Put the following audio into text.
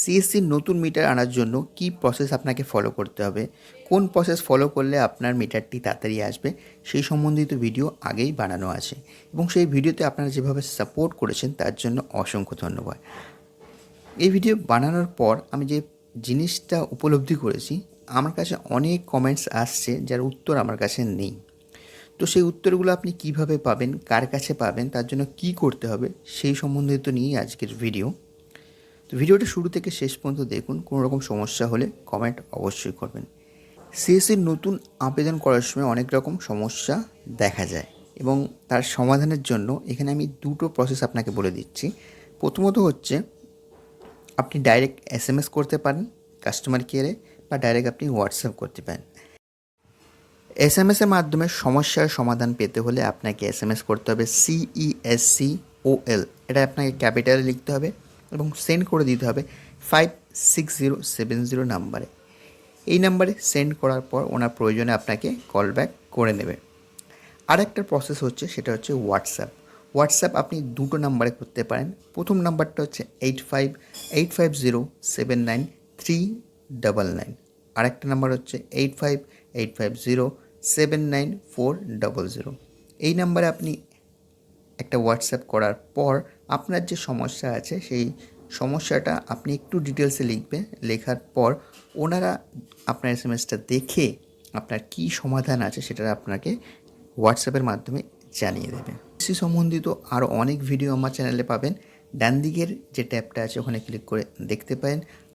সিএসসির নতুন মিটার আনার জন্য কি প্রসেস আপনাকে ফলো করতে হবে? কোন প্রসেস ফলো করলে আপনার মিটারটি তাড়াতাড়ি আসবে? সেই সম্বন্ধিত ভিডিও আগেই বানানো আছে। এবং সেই ভিডিওতে আপনারা যেভাবে সাপোর্ট করেছেন, তার জন্য অসংখ্য ধন্যবাদ। এই ভিডিও বানানোর পর আমি যে জিনিসটা উপলব্ধি করেছি, আমার কাছে অনেক কমেন্টস আসছে যার উত্তর আমার কাছে নেই। তো সেই উত্তরগুলো আপনি কীভাবে পাবেন, কার কাছে পাবেন, তার জন্য কি করতে হবে, সেই সম্বন্ধিত নিয়েই আজকের ভিডিও তো ভিডিওটা শুরু থেকে শেষ পর্যন্ত দেখুন। কোনো রকম সমস্যা হলে কমেন্ট অবশ্যই করবেন। সিএসসির নতুন আবেদন করার সময় অনেক রকম সমস্যা দেখা যায় এবং তার সমাধানের জন্য এখানে আমি দুটো প্রসেস আপনাকে বলে দিচ্ছি। প্রথমত হচ্ছে, আপনি ডাইরেক্ট এস এম এস করতে পারেন কাস্টমার কেয়ারে বা ডাইরেক্ট আপনি হোয়াটসঅ্যাপ করতে পারেন। এস এম এসের মাধ্যমে সমস্যার সমাধান পেতে হলে আপনাকে এস এম এস করতে হবে সিইএসসি ও এল এটা আপনাকে ক্যাপিটালে লিখতে হবে। এবং সেন্ড করে দিতে হবে five six zero seven zero নাম্বারে। এই নাম্বারে সেন্ড করার পর ওনার প্রয়োজনে আপনাকে কল ব্যাক করে নেবে। আর একটা প্রসেস হচ্ছে, সেটা হচ্ছে হোয়াটসঅ্যাপ হোয়াটসঅ্যাপ আপনি দুটো নাম্বারে করতে পারেন। প্রথম নাম্বারটা হচ্ছে eight five eight five zero seven nine three double nine আরেকটা নাম্বার হচ্ছে eight five eight five zero seven nine four double zero এই নাম্বারে আপনি একটা হোয়াটসঅ্যাপ করার পর আপনার যে সমস্যা আছে, সেই সমস্যাটা আপনি একটু ডিটেলসে লিখবেন। লেখার পর ওনারা আপনার এস এম এসটা দেখে আপনার কী সমাধান আছে সেটা আপনাকে হোয়াটসঅ্যাপের মাধ্যমে জানিয়ে দেবে। কৃষি সম্বন্ধিত আরও অনেক ভিডিও আমার চ্যানেলে পাবেন। ডান দিকের যে ট্যাবটা আছে, ওখানে ক্লিক করে দেখতে পারেন।